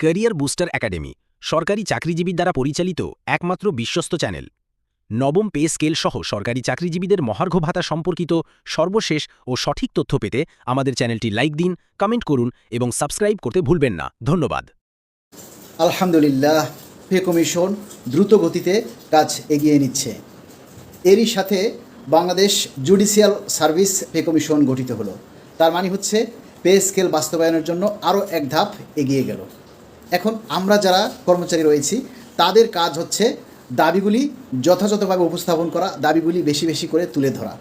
Career booster academy, সরকারি চাকরিজীবীর দ্বারা পরিচালিত একমাত্র বিশ্বস্ত চ্যানেল। নবম পে স্কেল সহ সরকারি চাকরিজীবীদের মহার্ঘ ভাতা সম্পর্কিত সর্বশেষ ও সঠিক তথ্য পেতে আমাদের চ্যানেলটি লাইক দিন, কমেন্ট করুন এবং সাবস্ক্রাইব করতে ভুলবেন না। ধন্যবাদ। আলহামদুলিল্লাহ, পে কমিশন দ্রুত গতিতে কাজ এগিয়ে নিচ্ছে। এরই সাথে Bangladesh Judicial Service Pay Commission গঠিত হলো। তার মানে হচ্ছে, পে স্কেল বাস্তবায়নের জন্য আরও এক ধাপ এগিয়ে গেল। এখন আমরা যারা কর্মচারী রয়েছি, তাদের কাজ হচ্ছে দাবিগুলি যথাযথভাবে উপস্থাপন করা, দাবিগুলি বেশি বেশি করে তুলে ধরা।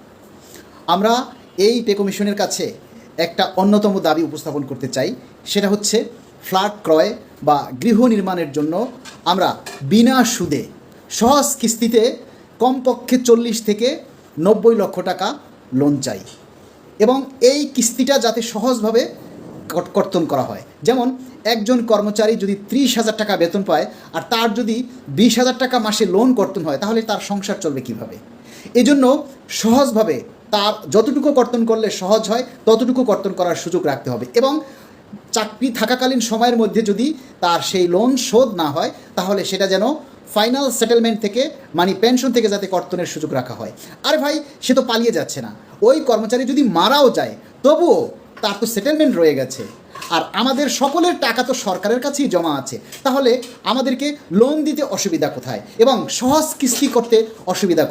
আমরা এই পে কমিশনের কাছে একটা অন্যতম দাবি উপস্থাপন করতে চাই, সেটা হচ্ছে ফ্ল্যাট ক্রয় বা গৃহ নির্মাণের জন্য আমরা বিনা সুদে সহজ কিস্তিতে কমপক্ষে চল্লিশ থেকে নব্বই লক্ষ টাকা লোন চাই। এবং এই কিস্তিটা যাতে সহজভাবে কর্তন করা হয়। যেমন, একজন কর্মচারী যদি ত্রিশ হাজার টাকা বেতন পায় আর তার যদি বিশ হাজার টাকা মাসে লোন কর্তন হয়, তাহলে তার সংসার চলবে কীভাবে? এজন্য সহজভাবে তার যতটুকু কর্তন করলে সহজ হয়, ততটুকু কর্তন করার সুযোগ রাখতে হবে। এবং চাকরি থাকাকালীন সময়ের মধ্যে যদি তার সেই লোন শোধ না হয়, তাহলে সেটা যেন ফাইনাল সেটেলমেন্ট থেকে মানে পেনশন থেকে যাতে কর্তনের সুযোগ রাখা হয়। আরে ভাই, সে তো পালিয়ে যাচ্ছে না। ওই কর্মচারী যদি মারাও যায়, তবুও তার তো সেটেলমেন্ট রয়ে গেছে আর আমাদের সকলের টাকা তো সরকারের কাছেই জমা আছে তাহলে আমাদেরকে লোন দিতে অসুবিধা কোথায় এবং সহজ কিস্তি করতে অসুবিধা?